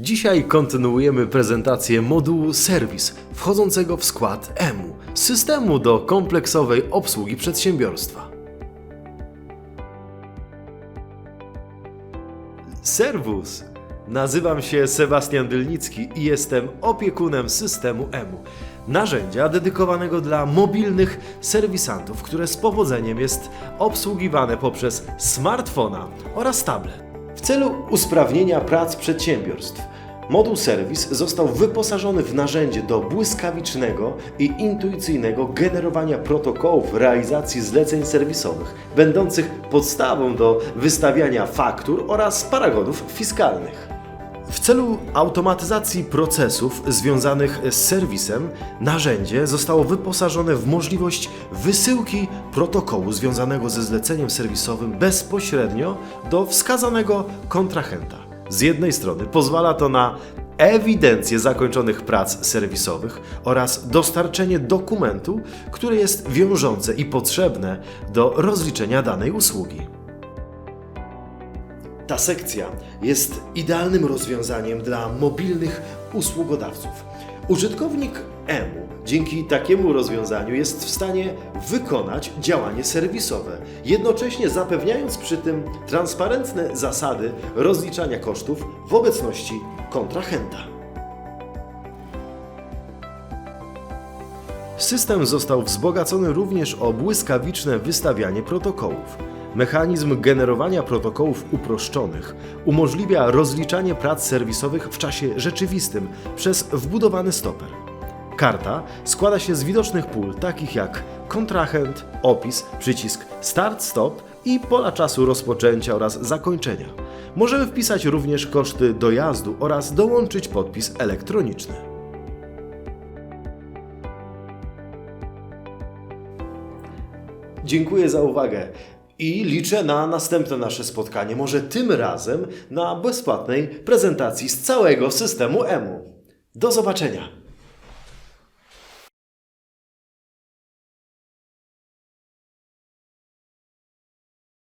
Dzisiaj kontynuujemy prezentację modułu Serwis, wchodzącego w skład EMU, systemu do kompleksowej obsługi przedsiębiorstwa. Serwus! Nazywam się Sebastian Dylnicki i jestem opiekunem systemu EMU, narzędzia dedykowanego dla mobilnych serwisantów, które z powodzeniem jest obsługiwane poprzez smartfona oraz tablet. W celu usprawnienia prac przedsiębiorstw, moduł serwis został wyposażony w narzędzie do błyskawicznego i intuicyjnego generowania protokołów realizacji zleceń serwisowych, będących podstawą do wystawiania faktur oraz paragonów fiskalnych. W celu automatyzacji procesów związanych z serwisem, narzędzie zostało wyposażone w możliwość wysyłki protokołu związanego ze zleceniem serwisowym bezpośrednio do wskazanego kontrahenta. Z jednej strony pozwala to na ewidencję zakończonych prac serwisowych oraz dostarczenie dokumentu, które jest wiążące i potrzebne do rozliczenia danej usługi. Ta sekcja jest idealnym rozwiązaniem dla mobilnych usługodawców. Użytkownik EMU dzięki takiemu rozwiązaniu jest w stanie wykonać działanie serwisowe, jednocześnie zapewniając przy tym transparentne zasady rozliczania kosztów w obecności kontrahenta. System został wzbogacony również o błyskawiczne wystawianie protokołów. Mechanizm generowania protokołów uproszczonych umożliwia rozliczanie prac serwisowych w czasie rzeczywistym przez wbudowany stoper. Karta składa się z widocznych pól takich jak kontrahent, opis, przycisk Start-Stop i pola czasu rozpoczęcia oraz zakończenia. Możemy wpisać również koszty dojazdu oraz dołączyć podpis elektroniczny. Dziękuję za uwagę i liczę na następne nasze spotkanie, może tym razem na bezpłatnej prezentacji z całego systemu EMU. Do zobaczenia!